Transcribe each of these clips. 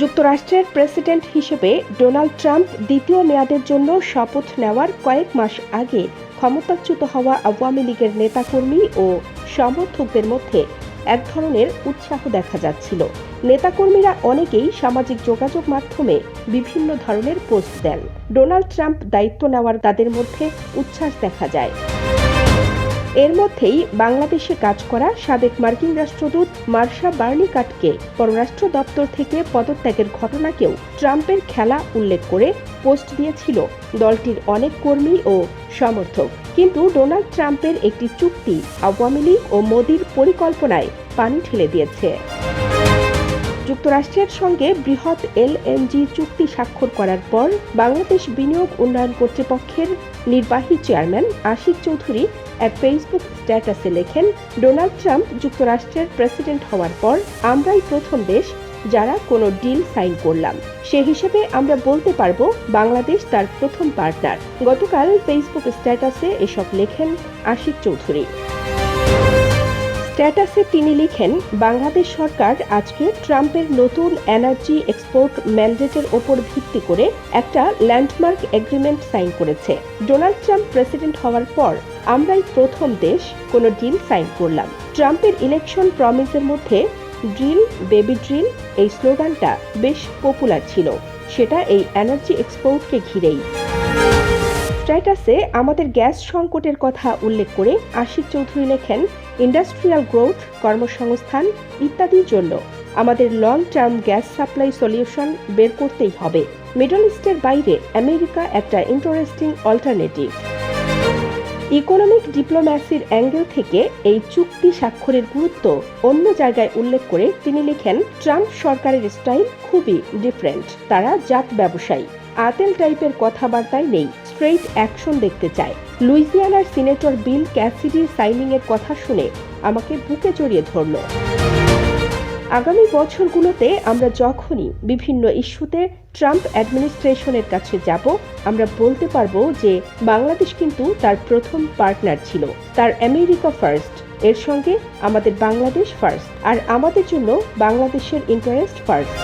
যুক্তরাষ্ট্রের প্রেসিডেন্ট হিসেবে Donald Trump দ্বিতীয় মেয়াদের জন্য শপথ নেওয়ার কয়েক মাস আগে ক্ষমতাচ্যুত হওয়া আওয়ামী লীগের নেতাকর্মী ও সমর্থকদের মধ্যে এক ধরনের উৎসাহ দেখা যাচ্ছিল। নেতাকর্মীরা অনেকেই সামাজিক যোগাযোগ মাধ্যমে বিভিন্ন ধরনের পোস্ট দেন। ডোনাল্ড ট্রাম্প দায়িত্ব নেওয়ার তাদের মধ্যে উচ্ছ্বাস দেখা যায়। এর মধ্যেই বাংলাদেশে কাজ করা সাবেক মার্কিন রাষ্ট্রদূত মার্শা বার্নিকাটকে পররাষ্ট্র দপ্তর থেকে পদত্যাগের ঘটনাকেও ট্রাম্পের খেলা উল্লেখ করে পোস্ট দিয়েছিল। দলটির অনেক কর্মী ও সমর্থক। কিন্তু ডোনাল্ড ট্রাম্পের একটি চুক্তি আওয়ামী লীগ ও মোদির পরিকল্পনায় পানি ঠেলে দিয়েছে। যুক্তরাষ্ট্রের সঙ্গে বৃহৎ এলএনজি চুক্তি স্বাক্ষর করার পর বাংলাদেশ বিনিয়োগ উন্নয়ন কর্তৃপক্ষের নির্বাহী চেয়ারম্যান আশিক চৌধুরী এক ফেসবুক স্ট্যাটাসে লেখেন, ডোনাল্ড ট্রাম্প যুক্তরাষ্ট্রের প্রেসিডেন্ট হওয়ার পর আমরাই প্রথম দেশ যারা কোনো ডিল সাইন করলাম। সে হিসেবে আমরা বলতে পারব বাংলাদেশ তার প্রথম পার্টনার। গতকাল ফেসবুক স্ট্যাটাসে এসব লেখেন আশিক চৌধুরী। স্ট্যাটাসে তিনি লিখেন, বাংলাদেশ সরকার আজকে ট্রাম্পের নতুন এনার্জি এক্সপোর্ট ম্যান্ডেটের ওপর ভিত্তি করে একটা ল্যান্ডমার্ক এগ্রিমেন্ট সাইন করেছে। ডোনাল্ড ট্রাম্প প্রেসিডেন্ট হওয়ার পর আমরাই প্রথম দেশ কোনো ডিল সাইন করলাম। ট্রাম্পের ইলেকশন প্রমিসের মধ্যে ড্রিল, বেবি ড্রিল এই স্লোগানটা বেশ পপুলার ছিল। সেটা এই এনার্জি এক্সপোর্টকে ঘিরেই। স্ট্যাটাসে আমাদের গ্যাস সংকটের কথা উল্লেখ করে আশিক চৌধুরী লেখেন ইন্ডাস্ট্রিয়াল গ্রোথ, কর্মসংস্থান ইত্যাদির জন্য আমাদের long term gas supply solution বের করতেই হবে। মিডল ইস্টের বাইরে আমেরিকা একটা ইন্টারেস্টিং অল্টারনেটিভ ইকোনমিক ডিপ্লোম্যাসির অ্যাঙ্গেল থেকে এই চুক্তি স্বাক্ষরের গুরুত্ব অন্য জায়গায় উল্লেখ করে তিনি লিখেন, ট্রাম্প সরকারের স্টাইল খুবই ডিফারেন্ট তারা জাত ব্যবসায়ী। আতেল টাইপের কথাবার্তায় নেই। স্ট্রেইট অ্যাকশন দেখতে চায়। লুইজিয়ানার সিনেটর বিল ক্যাসিডি সাইনিং এর কথা শুনে আমাকে বুকে জড়িয়ে ধরল। আগামী বছরগুলোতে আমরা যখনই বিভিন্ন ইস্যুতে ট্রাম্প অ্যাডমিনিস্ট্রেশনের কাছে যাব, আমরা বলতে পারব যে বাংলাদেশ কিন্তু তার প্রথম পার্টনার ছিল। তার আমেরিকা ফার্স্ট, এর সঙ্গে আমাদের বাংলাদেশ ফার্স্ট, আর আমাদের জন্য বাংলাদেশের ইন্টারেস্ট ফার্স্ট।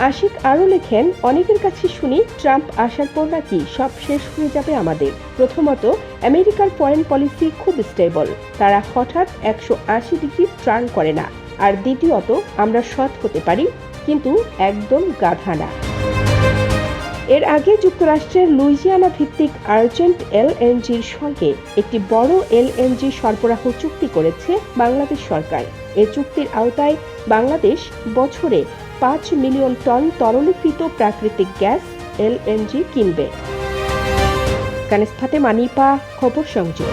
আশিক আরও লেখেন, অনেকের কাছে শুনি ট্রাম্প আসার পর নাকি সব শেষ হয়ে যাবে আমাদের। প্রথমত, আমেরিকার ফরেন পলিসি খুব স্টেবল তারা হঠাৎ একশো আশি ডিগ্রি টার্ন করে না। আর দ্বিতীয়ত, আমরা সৎ হতে পারি, কিন্তু একদম গাধা না। এর আগে যুক্তরাষ্ট্রের লুইজিয়ানা ভিত্তিক আর্জেন্ট এলএনজির সঙ্গে একটি বড় এলএনজি সরবরাহ চুক্তি করেছে বাংলাদেশ সরকার। এ চুক্তির আওতায় বাংলাদেশ বছরে পাঁচ মিলিয়ন টন তরলীকৃত প্রাকৃতিক গ্যাস এলএনজি কিনবে। কানেস্থাতে মানিপা খবর সংযোগ।